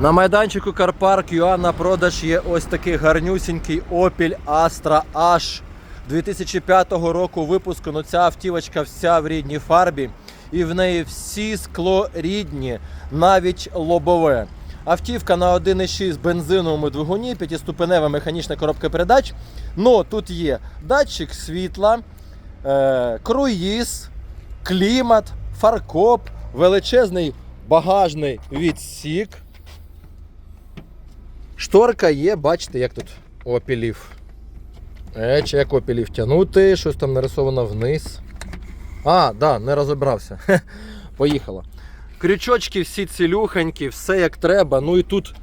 На майданчику Карпарк ЮА на продаж є ось такий гарнюсінький Opel Astra H 2005 року випуску. Ну ця автівочка вся в рідній фарбі. І в неї всі скло рідні, навіть лобове. Автівка на 1,6 бензиновому двигуні, п'ятиступенева механічна коробка передач. Ну тут є датчик світла, е, круїз, клімат, фаркоп, величезний багажний відсік. Шторка є, бачите, як тут опілів. Е, чи як опілів тягнути, щось там нарисовано вниз. А, да, не розібрався. Хе, Поїхала. Крючочки всі цілюхенькі, все як треба. Ну і тут,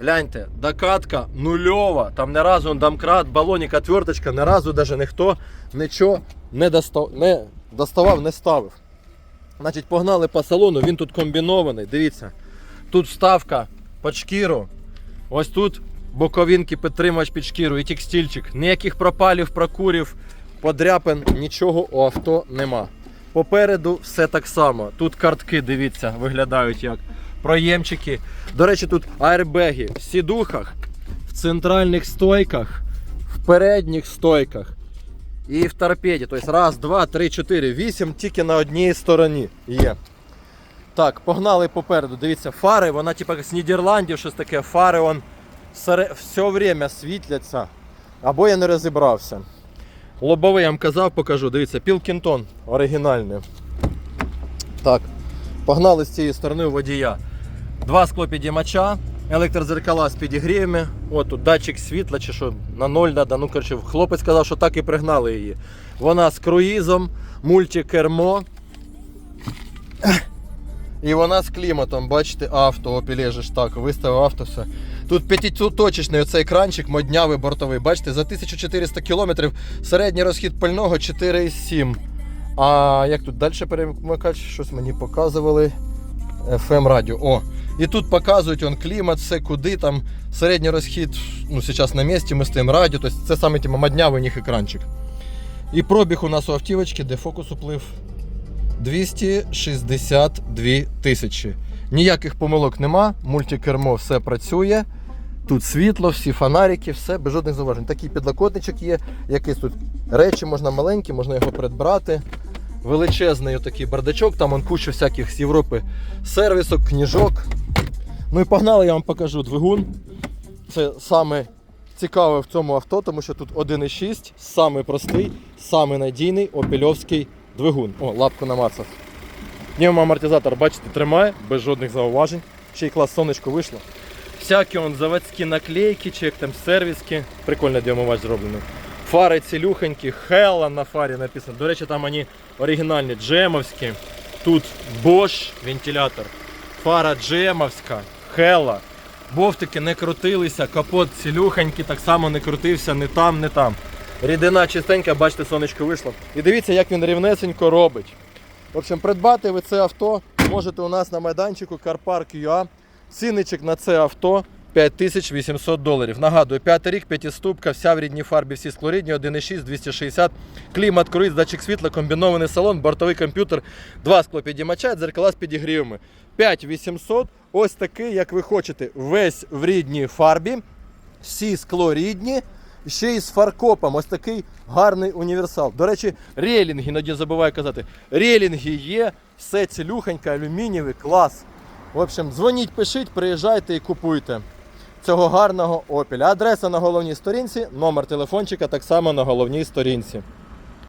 гляньте, докатка нульова. Там не разу домкрат, балонік, отверточка, не разу даже ніхто нічого не, достав, не доставав, не ставив. Значить, погнали по салону, він тут комбінований. Дивіться, тут вставка під шкіру. Ось тут боковинки підтримувач під шкіру і текстильчик. Ніяких пропалів, прокурів, подряпин, нічого у авто нема. Попереду все так само. Тут картки, дивіться, виглядають як. Проємчики. До речі, тут аербеги в сідухах, в центральних стойках, в передніх стойках і в торпеді. Тобто раз, два, три, чотири, вісім тільки на одній стороні є. Так, погнали попереду. Дивіться, фари, вона типа з Нідерландів, щось таке. Фари он все время світляться. Або я не розібрався. Лобовий я вам казав, покажу. Дивіться, Пілкінтон оригінальний. Так, погнали з цієї сторони у водія. Два склопідіймача, електрозеркала з підігрівами. От тут датчик світла чи що на ноль надо. Ну, коротше, хлопець сказав, що так і пригнали її. Вона з круїзом, мультикермо. І вона з кліматом, бачите, авто, опілежиш так, виставив авто все. Тут п'ятиточечний оцей екранчик, моднявий бортовий. Бачите, за 1400 км середній розхід пального 4,7. А як тут далі перемикач? Щось мені показували. FM радіо. О. І тут показують он клімат, все куди там. Середній розхід, ну, зараз на місці, ми стоїмо радіо. Тобто це саме типу, моднявий у них екранчик. І пробіг у нас у автівочки, де фокус уплив 262 тисячі. Ніяких помилок нема, мультикермо все працює. Тут світло, всі фонарики, все без жодних зауважень. Такий підлокотничок є, якийсь тут речі можна маленькі, можна його придбати. Величезний отакий бардачок, там он куча всяких з Європи сервісок, книжок. Ну і погнали, я вам покажу двигун. Це саме цікаве в цьому авто, тому що тут 1,6, самий простий, самий надійний опельовський двигун. О, лапку намацав. Пневмоамортизатор, бачите, тримає без жодних зауважень. Ще й клас сонечко вийшло. Всякі он заводські наклейки, чи як там сервіски. Прикольно діамувач зроблений. Фари цілюхонькі, Hella на фарі написано. До речі, там вони оригінальні, джемовські. Тут Bosch вентилятор. Фара джемовська, Hella. Бовтики не крутилися, капот цілюхонький, так само не крутився, не там, не там. Рідина чистенька, бачите, сонечко вийшло. І дивіться, як він рівнесенько робить. В общем, придбати ви це авто можете у нас на майданчику CarPark UA. Цінничок на це авто 5800 доларів. Нагадую, 5 рік, п'ятиступка, вся в рідній фарбі, всі склорідні, 1,6, 260, клімат, круїз, датчик світла, комбінований салон, бортовий комп'ютер, два склопідіймача, дзеркала з підігрівами. 5800, ось такий, як ви хочете, весь в рідній фарбі, всі скло рідні, ще і з фаркопом. Ось такий гарний універсал. До речі, рейлінги, іноді забуваю казати. Рейлінги є, все цілюхоньке, алюмінієвий, клас. В общем, дзвоніть, пишіть, приїжджайте і купуйте цього гарного опіля. Адреса на головній сторінці, номер телефончика так само на головній сторінці.